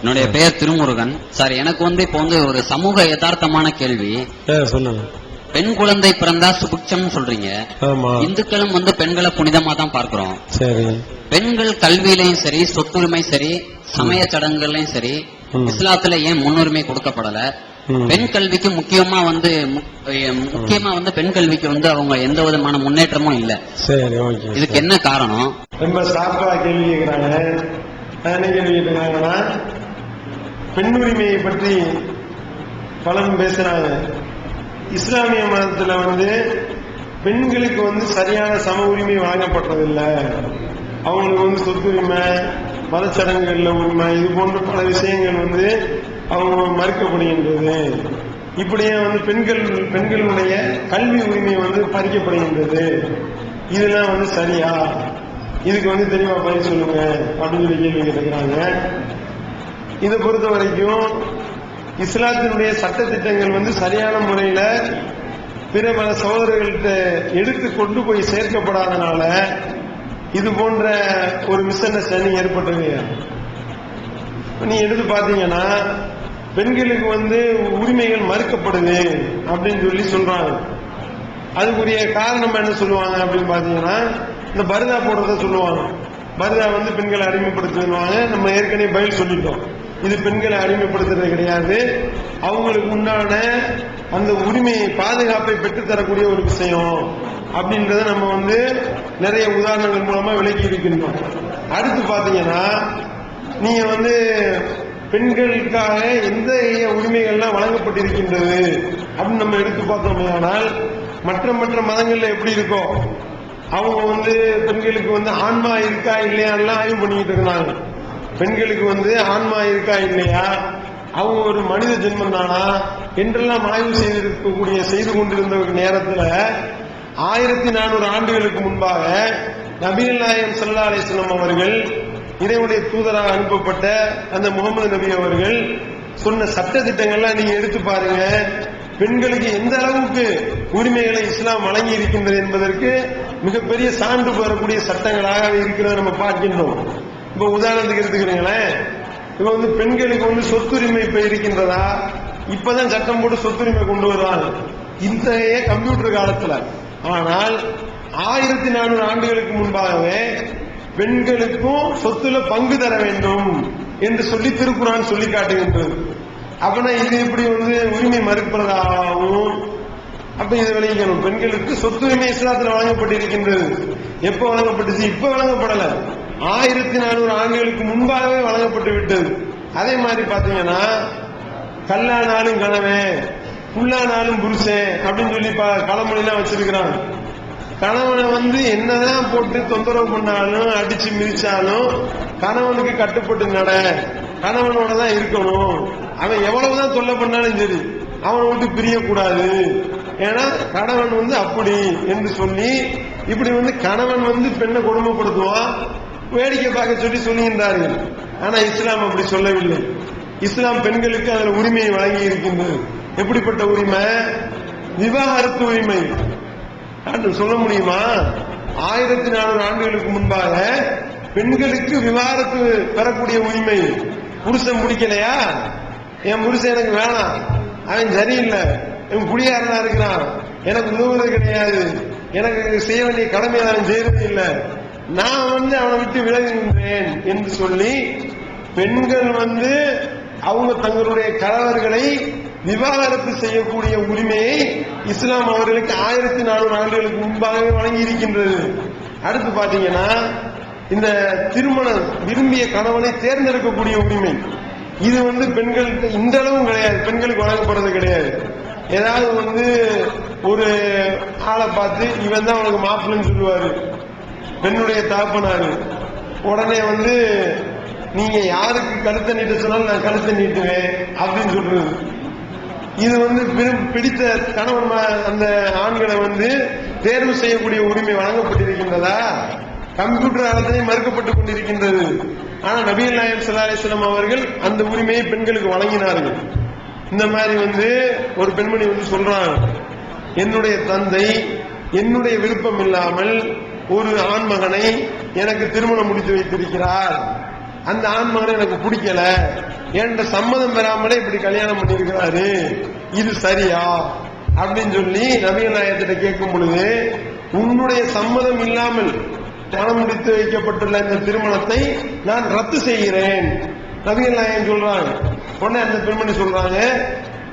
என்னுடைய பெயர் திருமுருகன். சார் எனக்கு வந்து இப்போ வந்து ஒரு சமூக யதார்த்தமான கேள்வி. சொல்லுங்க. பெண் குழந்தை பிறந்தா சுபிக்ஷம் சொல்றீங்க. ஆமா. இந்துக்களும் வந்து பெண்களை புனிதமா தான் பார்க்கிறோம். சரி. பெண்கள் கல்வியிலையும் சரி சொத்துரிமை சரி சமய சடங்குகள்லயும் சரி. இஸ்லாத்துல ஏன் முன்னுரிமை கொடுக்கப்படல. பெண் கல்விக்கு முக்கியமா வந்து முக்கியமா வந்து பெண் கல்விக்கு வந்து அவங்க எந்த விதமான முன்னேற்றமும் இல்ல. சரி ஓகே. இதுக்கு என்ன காரணம்? ரொம்ப சாப்பா கேள்வி கேட்கிறாங்க என்ன கேள்வி கேட்டுருக்காங்கன்னா பெண் உரிமையை பற்றி பலரும் பேசுறாங்க. இஸ்லாமிய மதத்துல வந்து பெண்களுக்கு வந்து சரியான சம உரிமை வழங்கப்படுறதில்லை அவங்களுக்கு வந்து சொத்துரிமை மதச்சடங்குகள்ல உரிமை இது போன்ற பல விஷயங்கள் வந்து அவங்க மறுக்கப்படுகின்றது. இப்படியே வந்து பெண்கள் பெண்களுடைய கல்வி உரிமை வந்து பறிக்கப்படுகின்றது. இதெல்லாம் வந்து சரியா? இதுக்கு வந்து தெளிவா பதில் சொல்லுங்க. அப்படின்னு சொல்லி கேள்வி கேட்டுக்கிறாங்க. இதை பொறுத்த வரைக்கும் இஸ்லாத்தினுடைய சட்ட திட்டங்கள் வந்து சரியான முறையில பிற மத சகோதரர்கள்ட்ட எடுத்து கொண்டு போய் சேர்க்கப்படாதனால இது போன்ற ஒரு மிஸ் அண்டர்ஸ்டாண்டிங் ஏற்பட்டது நீ எடுத்து பாத்தீங்கன்னா பெண்களுக்கு வந்து உரிமைகள் மறுக்கப்படுது அப்படின்னு சொல்லி சொல்றாங்க. அதுக்குரிய காரணம் என்ன சொல்லுவாங்க அப்படின்னு பாத்தீங்கன்னா இந்த பரிதா போடுறத சொல்லுவாங்க. பரிதா வந்து பெண்களை அறிமுகப்படுத்துவாங்க நம்ம ஏற்கனவே பதில் சொல்லிட்டோம். இது பெண்களை அடிமைப்படுத்துறது கிடையாது. அவங்களுக்கு உண்டான அந்த உரிமையை பாதுகாப்பை பெற்றுத் தரக்கூடிய ஒரு விஷயம் அப்படின்றத நம்ம வந்து நிறைய உதாரணங்கள் மூலமா விளக்கி இருக்கின்றோம். அடுத்து பாத்தீங்கன்னா நீங்க வந்து பெண்களுக்காக எந்த உரிமைகள்லாம் வழங்கப்பட்டிருக்கின்றது அப்படின்னு நம்ம எடுத்து பார்த்தோம்னால் மற்ற மற்ற மதங்கள்ல எப்படி இருக்கோ அவங்க வந்து பெண்களுக்கு வந்து ஆன்மா இருக்கா இல்லையான்லாம் ஆய்வு பண்ணிக்கிட்டு இருந்தாங்க பெண்களுக்கு வந்து ஆன்மா இருக்கா இல்லையா? அவங்க ஒரு மனித ஜென்மம் தானா என்றெல்லாம் ஆய்வு செய்திருக்கக்கூடிய செய்து கொண்டிருந்த ஒரு நேரத்தில் ஆயிரத்தி நானூறு ஆண்டுகளுக்கு முன்பாக நபிகள் நாயகம் சல்லா அலிஸ்லாம் அவர்கள் இறைவனுடைய தூதராக அனுப்பப்பட்ட அந்த முகமது நபி அவர்கள் சொன்ன சட்ட திட்டங்கள்லாம் நீங்க எடுத்து பாருங்க. பெண்களுக்கு எந்த அளவுக்கு உரிமைகளை இஸ்லாம் வழங்கி இருக்கின்றது என்பதற்கு மிகப்பெரிய சான்று பெறக்கூடிய சட்டங்களாக இருக்கிறத நம்ம பார்க்கின்றோம். இப்ப உதாரணத்துக்கு எடுத்துக்கிறீங்களேன் இப்ப வந்து பெண்களுக்கு வந்து சொத்துரிமை இப்ப இருக்கின்றதா? இப்பதான் சட்டம் போட்டு சொத்துரிமை கொண்டு வருவாங்க. இன்றைய கம்ப்யூட்டர் காலத்துல. ஆனால் ஆயிரத்தி நானூறு ஆண்டுகளுக்கு முன்பாகவே பெண்களுக்கும் சொத்துல பங்கு தர வேண்டும் என்று சொல்லி திருக்குறான் சொல்லி காட்டுகின்றது. அப்படின்னா இது இப்படி வந்து உரிமை மறுப்பதாகவும் அப்ப இதை விளைவிக்கணும் பெண்களுக்கு சொத்துரிமை இஸ்லாத்தில் வழங்கப்பட்டிருக்கின்றது. எப்ப வழங்கப்பட்டுச்சு இப்ப வழங்கப்படல. ஆயிரத்தி நானூறு ஆண்டுகளுக்கு முன்பாகவே வழங்கப்பட்டு விட்டது. அதே மாதிரி பாத்தீங்கன்னா கல்லானாலும் கணவன் புல்லானாலும் புருஷன் அப்படின்னு சொல்லி ப- பழமொழிலாம் வச்சிருக்கிறாங்க. கணவனை வந்து என்னதான் போட்டு தொந்தரவு பண்ணாலும் அடிச்சு மிதிச்சாலும் கணவனுக்கு கட்டுப்பட்டு நட. கணவனோட தான் இருக்கணும். அவன் எவ்வளவுதான் தொல்லை பண்ணாலும் சரி அவனை விட்டு பிரியக்கூடாது. ஏன்னா கணவன் வந்து அப்படி என்று சொல்லி இப்படி வந்து கணவன் வந்து பெண்ணை கொடுமைப்படுத்துவான். வேடிக்கை பார்க்க சொல்லி சொல்லுகின்றார்கள் ஆனா இஸ்லாம் அப்படி சொல்லவில்லை. இஸ்லாம் பெண்களுக்கு அதில் உரிமையை வழங்கி இருக்கின்றது. எப்படிப்பட்ட உரிமை? விவாகரத்து உரிமை. சொல்ல முடியுமா? ஆயிரத்தி நானூறு ஆண்டுகளுக்கு முன்பாக பெண்களுக்கு விவாகரத்து பெறக்கூடிய உரிமை. புருஷன் பிடிக்கலையா? என் புருஷன் எனக்கு வேணாம். அவன் சரியில்லை. என் குடியாரனா இருக்கிறான். எனக்கு உதவுறது கிடையாது. எனக்கு செய்ய வேண்டிய கடமை அவன் செய்யறது இல்லை நான் வந்து அவனை விட்டு விலகுகின்றேன் என்று சொல்லி பெண்கள் வந்து அவங்க தங்களுடைய கணவர்களை விவாகரத்து செய்யக்கூடிய உரிமையை இஸ்லாம் அவர்களுக்கு ஆயிரத்தி நானூறு ஆண்டுகளுக்கு முன்பாகவே வழங்கி இருக்கின்றது அடுத்து பாத்தீங்கன்னா இந்த திருமணம் விரும்பிய கணவனை தேர்ந்தெடுக்கக்கூடிய உரிமை. இது வந்து பெண்களுக்கு இந்த அளவும் கிடையாது. பெண்களுக்கு வழங்கப்படுறது கிடையாது. ஏதாவது வந்து ஒரு ஆளை பார்த்து இவன் தான் அவனுக்கு மாப்பிள்ளைன்னு சொல்லுவாரு. பெண்ணுடைய தகப்பனாரு. உடனே வந்து நீங்க யாருக்கு கழுத்தை நீட்ட சொன்னாலும் நான் கழுத்தை நீட்டுவேன் அப்படின்னு சொல்றது இது வந்து பிடித்த கணவன் அந்த ஆண்களை வந்து தேர்வு செய்யக்கூடிய உரிமை வழங்கப்பட்டிருக்கின்றதா? கம்ப்யூட்டர் காலத்திலே மறுக்கப்பட்டுக் கொண்டிருக்கின்றது. ஆனா நபீர் நாயர் ஸல்லல்லாஹு அவர்கள் அந்த உரிமையை பெண்களுக்கு வழங்கினார்கள். இந்த மாதிரி வந்து ஒரு பெண்மணி வந்து சொல்றாங்க என்னுடைய தந்தை என்னுடைய விருப்பம் இல்லாமல் ஒரு ஆண்மகனை எனக்கு திருமணம் முடித்து வைத்திருக்கிறார். அந்த ஆண்மகனை எனக்கு பிடிக்கல. என்ற சம்மதம் பெறாமலே இப்படி கல்யாணம் பண்ணிருக்கிறாரு இது சரியா? அப்படின்னு சொல்லி நபிகள் நாயகத்திட்ட கேட்கும் பொழுது உன்னுடைய சம்மதம் இல்லாமல் பணம் முடித்து வைக்கப்பட்டுள்ள இந்த திருமணத்தை நான் ரத்து செய்கிறேன். நபிகள் நாயன் சொல்றாங்க உடனே அந்த பெண்மணி சொல்றாங்க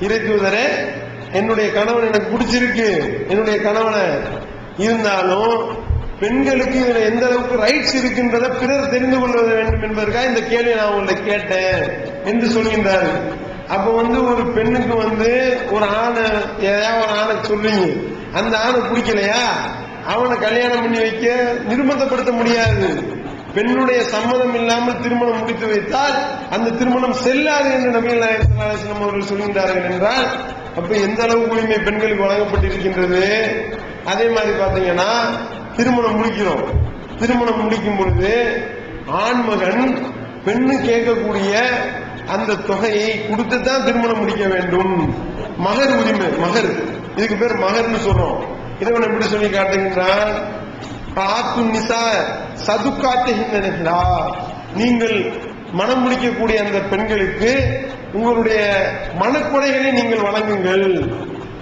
இறைத்துவதரே என்னுடைய கணவன் எனக்கு பிடிச்சிருக்கு. என்னுடைய கணவனை இருந்தாலும் பெண்களுக்கு இதுல எந்த அளவுக்கு ரைட்ஸ் இருக்கின்றத பிறர் தெரிந்து கொள்ள வேண்டும் என்பதற்காக இந்த கேள்வியை நான் உங்களை கேட்டேன் என்று சொல்கின்றார். அப்ப வந்து ஒரு பெண்ணுக்கு வந்து ஒரு ஆணை ஏதாவது ஒரு ஆணை சொல்லுங்க அந்த ஆணை பிடிக்கலையா? அவனை கல்யாணம் பண்ணி வைக்க நிர்பந்தப்படுத்த முடியாது. பெண்ணுடைய சம்மதம் இல்லாமல் திருமணம் முடித்து வைத்தால் அந்த திருமணம் செல்லாது என்று நபிகள் நாயகம் அவர்கள் சொல்கின்றார்கள் என்றால் அப்ப எந்த அளவு உரிமை பெண்களுக்கு வழங்கப்பட்டிருக்கின்றது? அதே மாதிரி பாத்தீங்கன்னா திருமணம் முடிக்கிறோம். திருமணம் முடிக்கும் பொழுது ஆண்மகன் பெண்ணு கேட்கக்கூடிய அந்த தொகையை கொடுத்து தான் திருமணம் முடிக்க வேண்டும். மகர் உரிமை மகர். இதுக்கு பேர் மகர்னு சொல்றோம். இறைவன் எப்படி சொல்லி காட்டுகின்றான் ஆத்து நிசா சதுக்காட்டுகின்றனர்களா? நீங்கள் மனம் முடிக்கக்கூடிய அந்த பெண்களுக்கு உங்களுடைய மனக்குறைகளை நீங்கள் வழங்குங்கள்.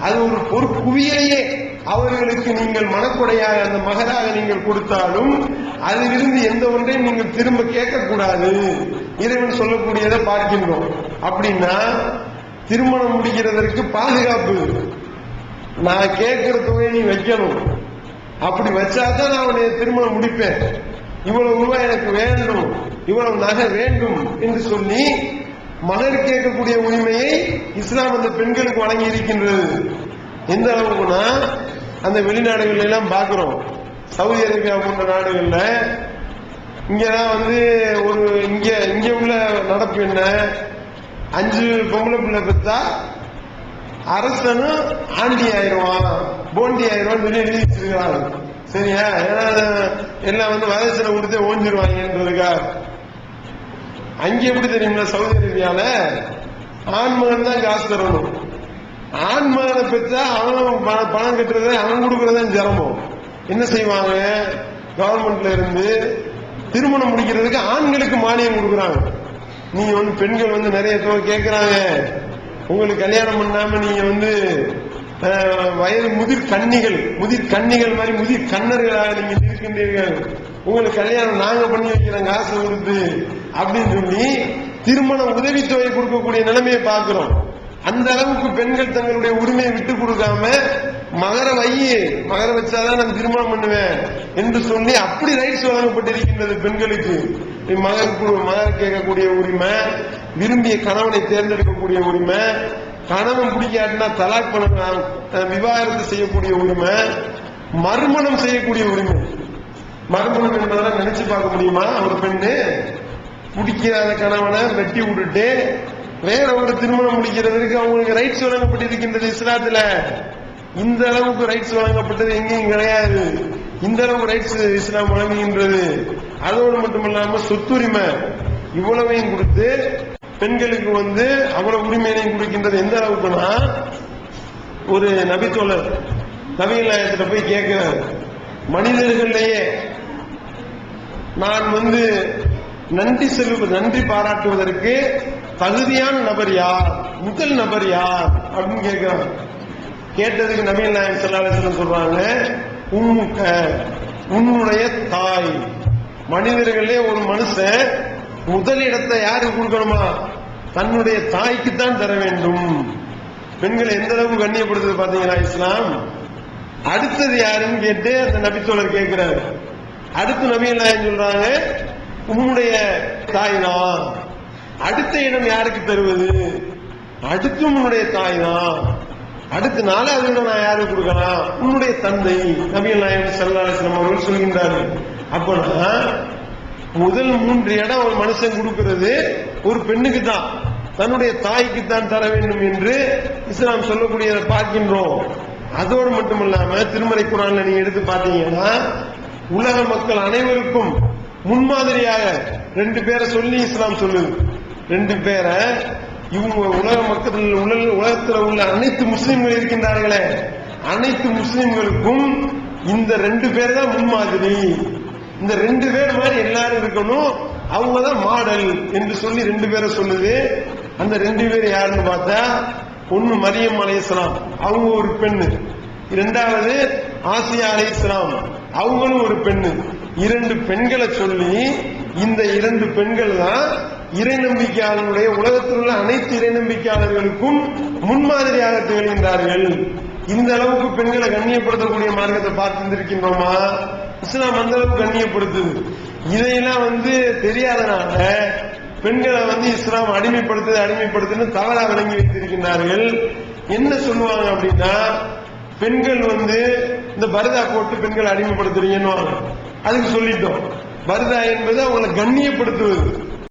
அது ஒரு ஒரு குவியலையே அவர்களுக்கு நீங்கள் மனக்குடையாக அந்த மகராக நீங்கள் கொடுத்தாலும் அதிலிருந்து எந்த ஒன்றையும் நீங்கள் திரும்ப கேட்கக்கூடாது. இறைவன் சொல்லக்கூடியதை பார்க்கின்றோம். அப்படின்னா திருமணம் முடிக்கிறதற்கு பாதுகாப்பு. நான் கேட்கிற தொகையை நீ வைக்கணும். அப்படி வச்சாதான் நான் உடைய திருமணம் முடிப்பேன். இவ்வளவு ரூபாய் எனக்கு வேண்டும். இவ்வளவு நகை வேண்டும் என்று சொல்லி மகர் கேட்கக்கூடிய உரிமையை இஸ்லாம் அந்த பெண்களுக்கு வழங்கி இருக்கின்றது எந்த அளவுக்குன்னா அந்த வெளிநாடுகள் எல்லாம் பார்க்கிறோம் சவுதி அரேபியா போன்ற நாடுகள்ல இங்கெல்லாம் வந்து ஒரு இங்க இங்க உள்ள நடப்பு என்ன? அஞ்சு பொம்பளை பிள்ளை பெற்றா அரசனும் ஆண்டி ஆயிடுவான் போண்டி ஆயிடுவான் சொல்லி எழுதி வச்சிருக்கிறாங்க. சரியா? ஏன்னா எல்லாம் வந்து வயசுல கொடுத்து ஓஞ்சிருவாங்கன்றதுக்கா? அங்க எப்படி தெரியுங்களா சவுதி அரேபியால ஆண்மகன் தான் காசு தரணும். ஆண்மகனை பெற்றா அவன் பணம் கட்டுறது அவன் கொடுக்கறதான் சிரமம். என்ன செய்வாங்க? கவர்மெண்ட்ல இருந்து திருமணம் முடிக்கிறதுக்கு ஆண்களுக்கு மானியம் கொடுக்குறாங்க. நீங்க வந்து பெண்கள் வந்து நிறைய தொகை கேட்கறாங்க உங்களுக்கு கல்யாணம் பண்ணாம நீங்க வந்து வயது முதிர் கன்னிகள் முதிர் கன்னிகள் மாதிரி முதிர் கண்ணர்களாக நீங்க இருக்கின்றீர்கள் உங்களுக்கு கல்யாணம் நாங்க பண்ணி வைக்கிறோம் காசு கொடுத்து அப்படின்னு சொல்லி திருமண உதவித்தொகை கொடுக்கக்கூடிய நிலைமையை பார்க்கிறோம். அந்த அளவுக்கு பெண்கள் தங்களுடைய உரிமையை விட்டு கொடுக்காம மகர வையி மகர வச்சாதான் நான் திருமணம் பண்ணுவேன் என்று சொல்லி அப்படி ரைட்ஸ் வழங்கப்பட்டிருக்கின்றது பெண்களுக்கு. மகர் மகர் கேட்கக்கூடிய உரிமை விரும்பிய கணவனை தேர்ந்தெடுக்கக்கூடிய உரிமை கணவன் பிடிக்காட்டினா தலாக் பண்ண விவாகரத்து செய்யக்கூடிய உரிமை மறுமணம் செய்யக்கூடிய உரிமை. மறுமணம் என்பதெல்லாம் நினைச்சு பார்க்க முடியுமா? ஒரு பெண்ணு பிடிக்காத கணவனை வெட்டி விட்டுட்டு வேற ஒரு திருமணம் முடிக்கிறதுக்கு அவங்களுக்கு ரைட்ஸ் வழங்கப்பட்டிருக்கின்றது இஸ்லாத்துல. இந்த அளவுக்கு ரைட்ஸ் வழங்கப்பட்டது எங்கேயும் கிடையாது. இந்த அளவுக்கு ரைட்ஸ் இஸ்லாம் வழங்குகின்றது. அதோடு மட்டுமல்லாம சொத்துரிமை இவ்வளவையும் கொடுத்து பெண்களுக்கு வந்து அவ்வளவு உரிமையினையும் கொடுக்கின்றது எந்த அளவுக்குனா ஒரு நபித்தோழர் நபிகள் போய் கேட்கிறார் மனிதர்களையே நான் வந்து நன்றி செல்வது நன்றி பாராட்டுவதற்கு தகுதியான நபர் யார்? முதல் நபர் யார்? அப்படின்னு கேட்கிறான் கேட்டதுக்கு நபிகள் நாயன் ஸல்லல்லாஹு சொல்றாங்க உம்முக்க உன்னுடைய தாய். மனிதர்களே ஒரு மனுஷன் முதல் இடத்தை யாருக்கு கொடுக்கணுமா? தன்னுடைய தாய்க்கு தான் தர வேண்டும். பெண்களை எந்த அளவுக்கு கண்ணியப்படுத்துது பாத்தீங்களா இஸ்லாம்? அடுத்தது யாருன்னு கேட்டு அந்த நபித்தோழர் கேட்கிறாரு அடுத்து நபிகள் நாயன் சொல்றாங்க உன்னுடைய தாய் தான் அடுத்த இடம் யாருக்கு தருவது? அடுத்து உன்னுடைய தாய் தான் அடுத்த நாலாவது இடம் நான் யாருக்கு கொடுக்கலாம் உன்னுடைய தந்தை நபிகள் நாயகம் செல்லாசனம் அவர்கள் சொல்கின்றார்கள். அப்பனா முதல் மூன்று இடம் ஒரு மனுஷன் கொடுக்கிறது ஒரு பெண்ணுக்கு தான். தன்னுடைய தாய்க்கு தான் தர வேண்டும் என்று இஸ்லாம் சொல்லக்கூடியதை பார்க்கின்றோம். அதோடு மட்டுமல்லாம திருமலை குரான் நீங்க எடுத்து பார்த்தீங்கன்னா உலக மக்கள் அனைவருக்கும் முன்மாதிரியாக ரெண்டு பேரை சொல்லி இஸ்லாம் சொல்லுது. ரெண்டு பேரை இவங்க உலக மக்கள் உலக- உலகத்தில் உள்ள அனைத்து முஸ்லீம்கள் இருக்கின்றார்களே. அனைத்து முஸ்லீம்களுக்கும் இந்த ரெண்டு பேர் தான் முன்மாதிரி. இந்த ரெண்டு பேர் மாதிரி எல்லாரும் இருக்கணும். அவங்க தான் மாடல் என்று சொல்லி ரெண்டு பேரை சொல்லுது. அந்த ரெண்டு பேர் யாருன்னு பார்த்தா ஒன்னு மரியம் அலையஸ்லாம் அவங்க ஒரு பெண்ணு. இரண்டாவது ஆசியா அலைஹிஸ்ஸலாம் அவங்களும் ஒரு பெண்ணு. இரண்டு பெண்களை சொல்லி இந்த இரண்டு பெண்கள் தான் இறை நம்பிக்கையாளர்களுடைய உலகத்தில் உள்ள அனைத்து இறை நம்பிக்கையாளர்களுக்கும் முன்மாதிரியாக திகழ்கின்றார்கள். இந்த அளவுக்கு பெண்களை கண்ணியப்படுத்தக்கூடிய மார்க்கத்தை பார்த்திருக்கின்றோமா இஸ்லாம் அந்த அளவுக்கு கண்ணியப்படுத்துது. இதையெல்லாம் வந்து தெரியாதனால பெண்களை வந்து இஸ்லாம் அடிமைப்படுத்துது அடிமைப்படுத்துன்னு தவறா விளங்கி வைத்திருக்கின்றார்கள். என்ன சொல்லுவாங்க அப்படின்னா பெண்கள் வந்து இந்த பரதா போட்டு பெண்களை அடிமைப்படுத்துறீங்கன்னு அதுக்கு சொல்லிட்டோம். பரதா என்பது அவங்களை கண்ணியப்படுத்துவது.